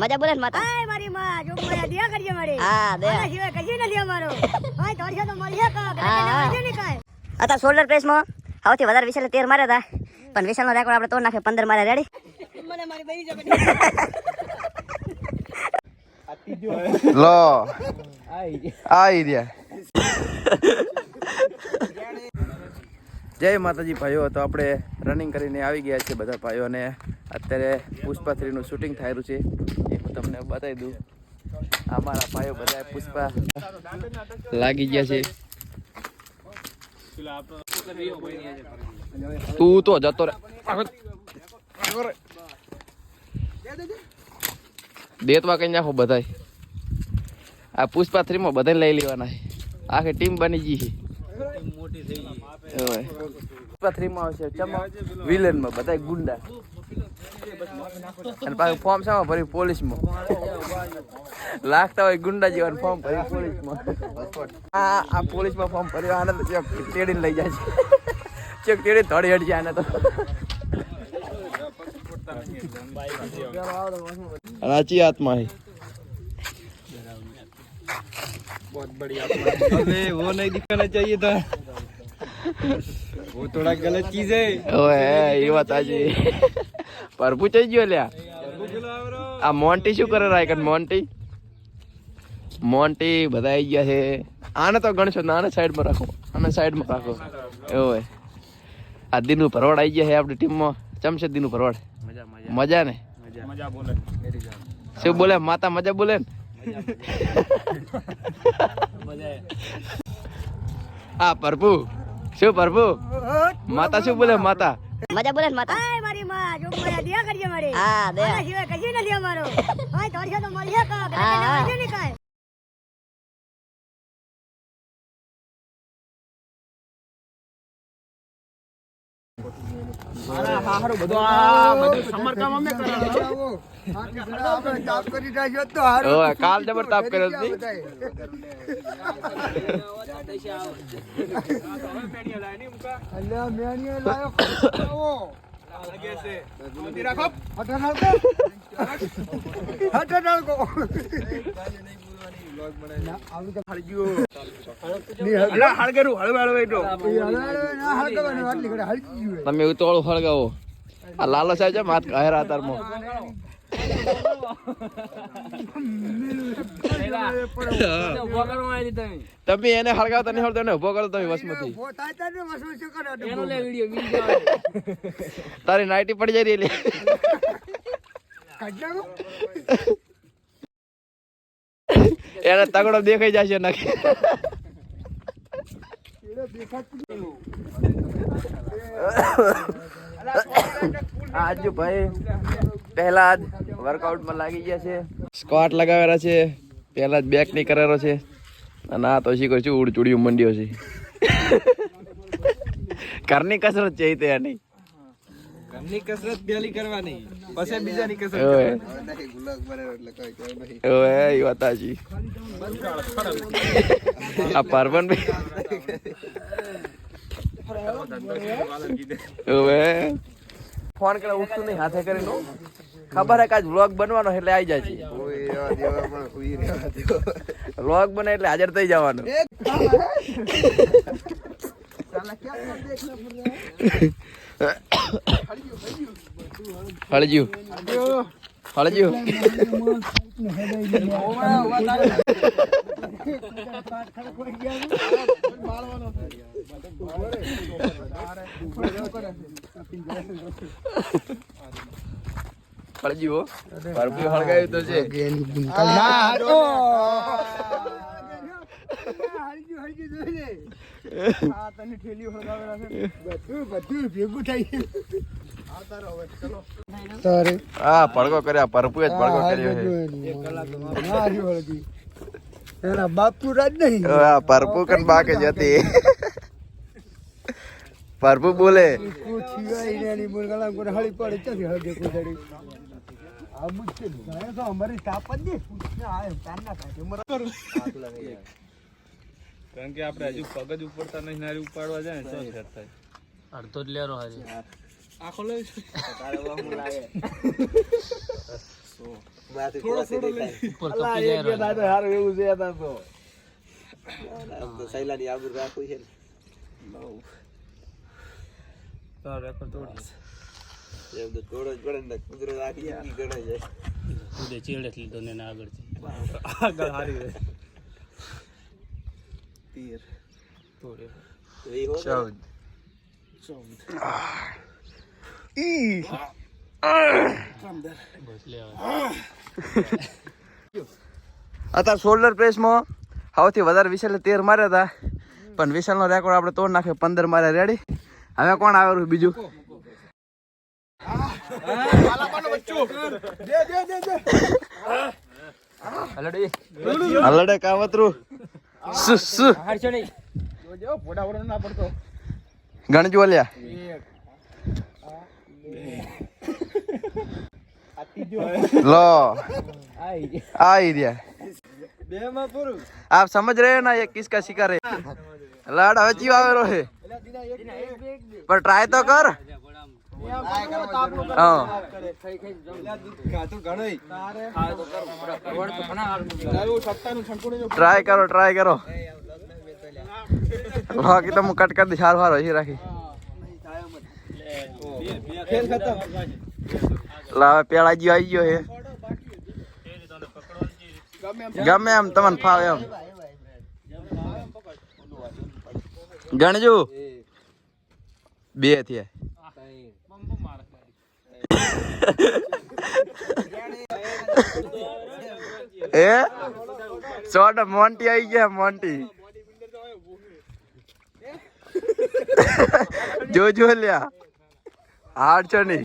મજા બોલે માતા? આય મારી માં જો માયા દિયા કરજે મારી. હા દે. આના સિવાય કશું નથી અમારો. હાય તોડશે તો મળીએ કા હા, હા. કાય નહીં શોલ્ડર પ્રેસમાં સૌથી વધારે વિશાલે 13 માર્યા હતા પણ વિશાલનો રેકોર્ડ આપણે તોડ નાખે પંદર માર્યા રેડી મને મારી બઈ જમે લો. આઈ. રહ્યા. જય માતાજી ભાઈઓ. તો આપણે રનિંગ કરીને આવી ગયા છે બધા ભાઈઓને. અત્યારે પુષ્પા થ્રીનું શૂટિંગ થયેલું છે. એ હું તમને બતાવી દઉં. અમારા ભાઈઓ બધા પુષ્પા લાગી ગયા છે. તું તો જતો રે. દેતવા કઈ નાખો બધાય. આ પુષ્પા થ્રીમાં બધાય લઈ લેવાના આખી ટીમ બની ગઈ છે. ઓય. પુષ્પા થ્રીમાં આવશે વિલનમાં બધાય ગુંડા. અને પાછું ફોર્મ શામાં ભર્યું પોલીસમાં લાગતા હોય ગુંડા જેવાનું ફોર્મ ભર્યું પોલીસમાં આ આ પોલીસમાં ફોર્મ ભર્યું આને તો ચેક તેડીને લઈ જાય છે ચેક તેડી ધોડી હટ જાય આને તો રાચી આત્મા है अबे वो नहीं दिखाना चाहिए था वो थोड़ा गलत चीज है ઓએ એ વાત આજે પરભુ થઈ ગયો લ્યા. આ મોન્ટી શું કરે રાયકન મોન્ટી? મોન્ટી બધા આવી ગયા છે. આને તો ગણશો, ને આને સાઈડમાં રાખો. આને સાઈડમાં રાખો. એવું આ દિનુ ભરવાડ આવી ગયા છે આપણી ટીમમાં ચમ છે દિનુ ભરવાડ? મજા ને? શું બોલે? માતા મજા બોલે ને? આ પ્રભુ શું પ્રભુ માતા શું બોલે? માતા? મજા બોલે માતા? હા દે સિવાય કશું નથી અમારો. હાય તોડશે તો મળીએ કા? હા, હા. કઈ? કાંઈ કાલ જબર તાપ કર્યો છે તમે ઉતોળું હળગાવો. આ લાલો સાહેબ છે માત કહેરા તારમાં તમે એને હળગાવતા નહીં હળતો ને ઊભો કરો તમે વસમતી તારી નાઈટી પડી જાય રહી એને તગડો દેખાઈ જશે નક્કી આજુ ભાઈ પહેલા જ વર્કઆઉટમાં લાગી ગયા છે. સ્ક્વાટ લગાવેલા છે. પહેલા જ બેકની કરેલો છે. અને આ તો શીખો છું ઉડ ચૂડિયું મંડ્યો છે. ઘરની કસરત છે તે તો એની ઘરની કસરત પહેલી કરવાની. પછી બીજાની કસરત ઓય. ઓય એ વાત સાચી. આ પાર્વન ઓવે ફોન કરે ઉઠતું નહીં હાથે કરીને. ખબર હે કે આજ વ્લોગ બનવાનો એટલે આવી જાય છે વ્લોગ બને એટલે હાજર થઈ જવાનું. હળજ્યું. હળજ્યું. હળજ્યું. હો ભરપૂર હળગાવ્યું તો છે. હા પડકો કર્યા. ભરપૂર જ પડકો કર્યો બાપુ રાજ નહીં. હા પરપુ કન બાકી જતી પરપુ બોલે. કારણ કે આપણે હજુ પગ જ ઉપડતા નહીં નારી ઉપાડવા જાય ને તો થાય. અડધો જ લેરો હાજર આખો લઈ અલા, એક બે દાડે હાર એવું છે હતા તો. તારો રેકોર્ડ તોડીશ. ઉદય ચેડે લીધો ને એના આગળથી આગળ હારી રહે. તેર. તોડ્યો. ચૌદ. બસ લે અત્યારે શોલ્ડર પ્રેસમાં સૌથી વધારે વિશાલે તેર માર્યા હતા પણ વિશાલનો રેકોર્ડ આપણે તોડ નાખ્યો પંદર માર્યા. રેડી હવે કોણ આવેલું બીજું? હલડે કાવતરું સુ સુ જોજો, ફોટાફોટો ના પડતો. ગણજો લ્યા એક. લો आई રહ્યા બે માં પૂરું. आप समझ रहे हैं ना ये किसका शिकार है लड़ હવે જીવ આવેલો છે એટલે દીના એક બે, એક બે, એક બે. પણ ટ્રાય કર. ટ્રાય કરો. બાકી તો હું કટ કરી દઈશ. હાર હાર રાખી. લાવે પેલા જીવ આવી ગયો હે. ગમે એમ, તમને ફાવે એમ. ગણજો બે થયા. એ સોટ મોન્ટી આવી ગયા મોન્ટી જો જો લ્યા. હાડ છો નહીં.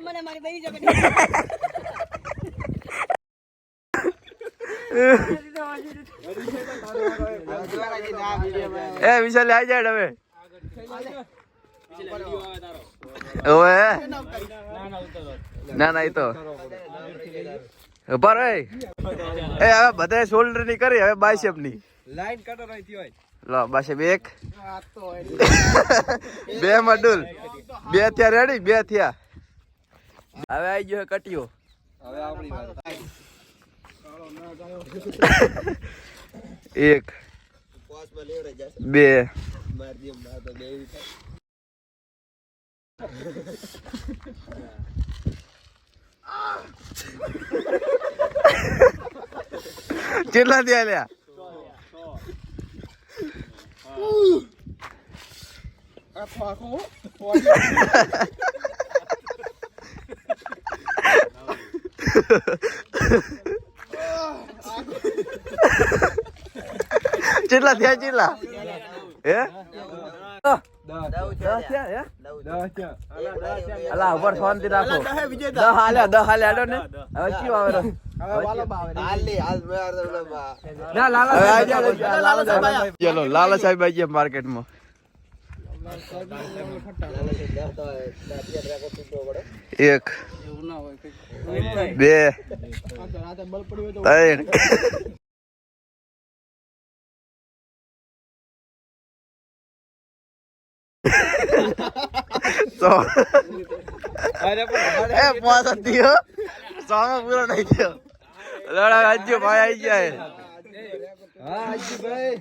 મને મારી બહી જબરદસ્ત એ વિશાલ આવી જાય હવે. ઓએ ના ના એ તો. ઊભા એ હવે બધા શોલ્ડરની કરી હવે બાયસેપની. લાઈન કટર અહીંથી હોય. લો બાયસેપ એક. હોય. બે મડુલ બે થયા રેડી બે થયા. હવે આવી ગયો કટિયો. હવે આપણી વાત. એક. બે. આખો આખો. કેટલા થયા કેટલા હે દસ. દસ થયા હે દસ થયા. અલા ઉપર શાંતિ રાખો. દહ હાલ્યા દહ હાલ્યા હેડો ને. હવે શું આવે હવે વાલો બાવે રે. ના લાલા સાહેબ લાલા સાહેબ ચલો લાલા સાહેબ આવી ગયા માર્કેટમાં. એક એવું ના હોય કંઈક. બે ત્રણ. સો એ પાંચ હતી હો. સોમાં પૂરો નહીં થયો. લડા રાજ્યો ભાઈ આવી ગયા હે. હા ભાઈ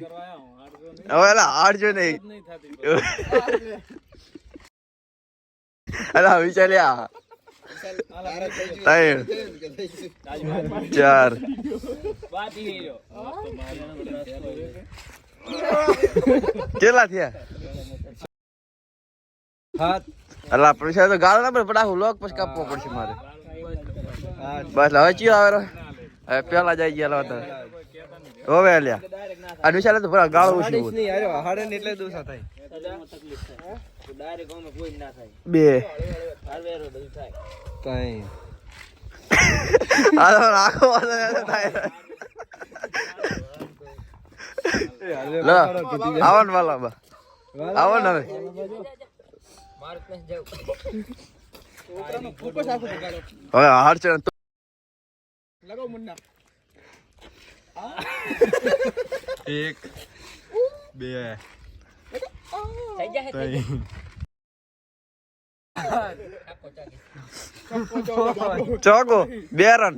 હવે એલા હાડજો નહીં. અલા વિચાર્યા ત્રણ ચાર. કેટલા થયા. અલા પૈસા તો ગાળો ના પડે પણ આખું લોક પછી કાપવો પડશે મારે. બસ હવે ચિયો આવે હવે પેલા જાય ગયા હતા. હવે અલ્યા આ વિશાલે તો ભરા ગાળો ઓછી નહીં, હારો, હાડે ને એટલે દોષા થાય. બે. ત્રણ. આ તો આખો વાંધો નહીં થાય. આવન આવો ને વાલા બા. આવો ને હવે. હવે હાર છે લગાવ મુન્ના. એક બે. ચોકો બે રન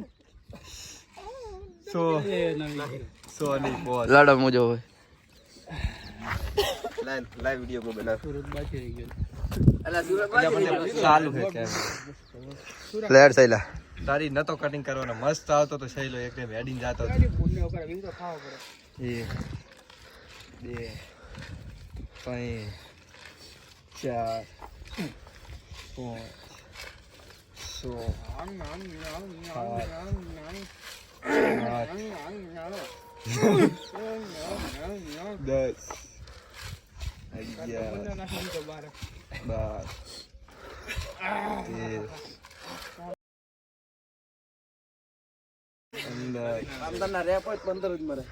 સો સો નહીં બોલ. લાડો મુજો હોય લાઈવ વીડિયો વિડિયો કો બનાવ બાકી રહી ગયો. છે સૈલા તારી નતો કટિંગ કરવાનો મસ્ત આવતો તો જાતો હતો. એક બે ત્રણ ચાર પાંચ સો દસ અગિયાર બાર તેર પંદર પંદર ના રેપ હોય પંદર જ મરે